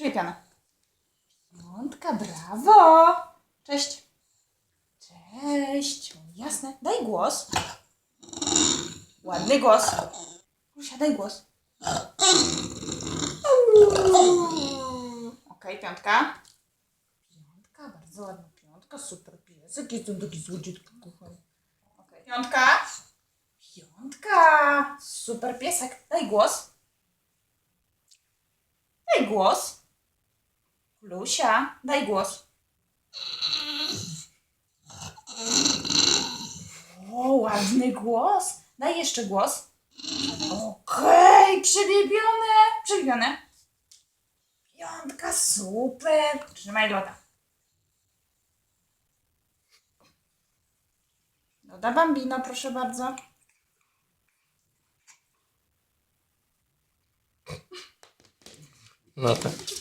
Przylepione. Piątka, brawo! Cześć. Cześć. Jasne. Daj głos. Ładny głos. Lusia, daj głos. Okej, piątka. Piątka, bardzo ładna piątka, super piesek, jest on taki słodziutki, kochany. Okej, piątka. Piątka, super piesek, daj głos. Daj głos. Lusia, daj głos. O, ładny głos. Daj jeszcze głos. Okej, przebibione, przebibione. Piątka, super. Trzymaj loda. Loda Bambino, proszę bardzo. No tak.